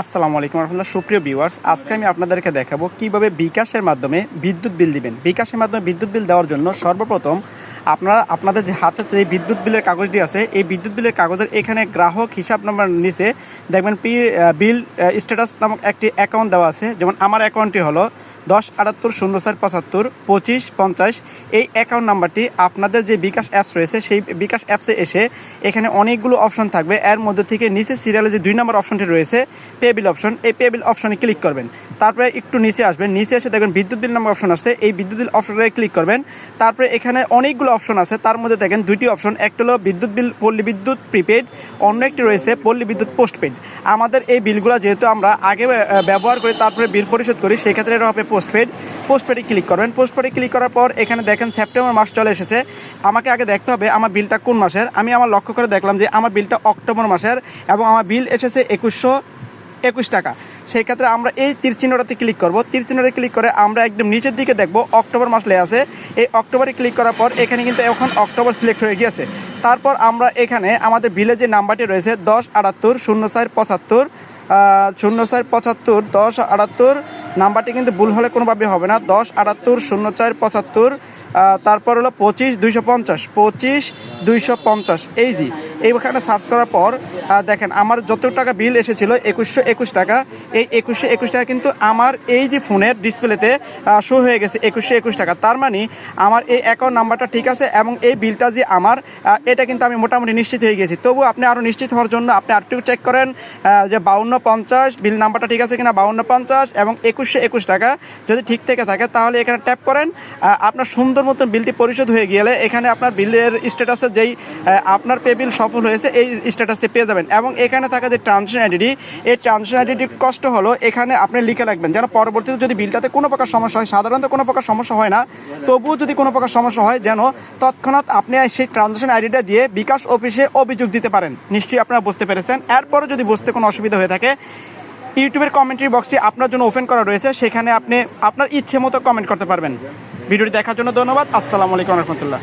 আসসালামু আলাইকুম রহমতুল্লাহ। সুপ্রিয় ভিউয়ার্স আজকে আমি আপনাদেরকে দেখাবো কীভাবে বিকাশের মাধ্যমে বিদ্যুৎ বিল দিবেন। বিকাশের মাধ্যমে বিদ্যুৎ বিল দেওয়ার জন্য সর্বপ্রথম আপনারা আপনাদের যে হাতে যে বিদ্যুৎ বিলের কাগজটি আছে, এই বিদ্যুৎ বিলের কাগজের এখানে গ্রাহক হিসাব নম্বর নিচে দেখবেন পি বিল স্ট্যাটাস নামক একটি অ্যাকাউন্ট দেওয়া আছে। যেমন আমার অ্যাকাউন্টটি হলো দশ আটাত্তর শূন্য চার পঁচাত্তর, পঁচিশ, পঞ্চাশ। এই অ্যাকাউন্ট নাম্বারটি আপনাদের যে বিকাশ অ্যাপস রয়েছে, সেই বিকাশ অ্যাপসে এসে এখানে অনেকগুলো অপশন থাকবে। এর মধ্যে থেকে নিচে সিরিয়ালে যে দুই নম্বর অপশনটি রয়েছে পে বিল অপশন এই পে বিল অপশনে ক্লিক করবেন। তারপরে একটু নিচে আসবেন। নিচে এসে দেখবেন বিদ্যুৎ বিল নাম্বার অপশন আসছে। এই বিদ্যুৎ বিল অপশনে ক্লিক করবেন। তারপরে এখানে অনেকগুলো অপশন আছে। তার মধ্যে দেখেন দুইটি অপশন একটা হলো বিদ্যুৎ বিল, পল্লী বিদ্যুৎ প্রিপেড অন্য একটি রয়েছে পল্লী বিদ্যুৎ পোস্টপেড আমাদের এই বিলগুলো যেহেতু আমরা আগে ব্যবহার করি, তারপরে বিল পরিশোধ করি, সেক্ষেত্রে হবে পোস্টপেড পোস্টপেডে ক্লিক করবেন। পোস্টপেডে ক্লিক করার পর এখানে দেখেন সেপ্টেম্বর মাস চলে এসেছে। আমাকে আগে দেখতে হবে আমার বিলটা কোন মাসের। আমি আমার লক্ষ্য করে দেখলাম যে আমার বিলটা অক্টোবর মাসের এবং আমার বিল এসেছে একুশশো একুশ টাকা। সেই ক্ষেত্রে আমরা এই তীর চিহ্নটাতে ক্লিক করব। তীর চিহ্নটাতে ক্লিক করে আমরা একদম নিচের দিকে দেখব অক্টোবর মাস লেগে আছে। এই অক্টোবরে ক্লিক করার পর এখানে কিন্তু এখন অক্টোবর সিলেক্ট হয়ে গিয়েছে। তারপর আমরা এখানে আমাদের বিলের যে নাম্বারটি রয়েছে দশ আটাত্তর শূন্য চার পঁচাত্তর শূন্য চার পঁচাত্তর, দশ আটাত্তর। নাম্বারটি কিন্তু ভুল হলে কোনোভাবে হবে না। দশ আটাত্তর, শূন্য চার পঁচাত্তর। তারপর হলো পঁচিশ, দুইশো পঞ্চাশ। পঁচিশ, দুইশো পঞ্চাশ। এই জি এইখানে সার্চ করার পর দেখেন আমার যত টাকা বিল এসেছিল, একুশশো একুশ টাকা। এই একুশশো একুশ টাকা কিন্তু আমার এই যে ফোনের ডিসপ্লেতে শো হয়ে গেছে একুশশো একুশ টাকা। তার মানে আমার এই অ্যাকাউন্ট নাম্বারটা ঠিক আছে এবং এই বিলটা যে আমার এটা কিন্তু আমি মোটামুটি নিশ্চিত হয়ে গেছি। তবু আপনি আরও নিশ্চিত হওয়ার জন্য আপনি আরেকটু চেক করেন যে বাউন্ন পঞ্চাশ বিল নাম্বারটা ঠিক আছে কিনা বাউন্ন পঞ্চাশ এবং একুশশো একুশ টাকা। যদি ঠিক থেকে থাকে তাহলে এখানে ট্যাপ করেন। আপনার সুন্দর মতন বিলটি পরিশোধ হয়ে গেলে এখানে আপনার বিলের স্ট্যাটাসে যেই আপনার পে বিল সফল হয়েছে, এই স্ট্যাটাসে পেয়ে যাবেন। এবং এখানে থাকা যে ট্রানজেকশন আইডি এই ট্রানজেকশন আইডিটি কষ্ট হলো, এখানে আপনি লিখে রাখবেন যেন পরবর্তীতে যদি বিলটাতে কোনো প্রকার সমস্যা হয়, সাধারণত কোনো প্রকার সমস্যা হয় না, তবুও যদি কোনো প্রকার সমস্যা হয়, যেন তৎক্ষণাৎ আপনি সেই ট্রানজেকশন আইডিটা দিয়ে বিকাশ অফিসে অভিযোগ দিতে পারেন। নিশ্চয়ই আপনারা বুঝতে পেরেছেন। এরপরে যদি বুঝতে কোনো অসুবিধা হয়ে থাকে, ইউটিউবের কমেন্ট্রি বক্সটি আপনার জন্য ওপেন করা রয়েছে, সেখানে আপনি আপনার ইচ্ছে মতো কমেন্ট করতে পারবেন। ভিডিওটি দেখার জন্য ধন্যবাদ। আসসালামু আলাইকুম রহমতুল্লাহ।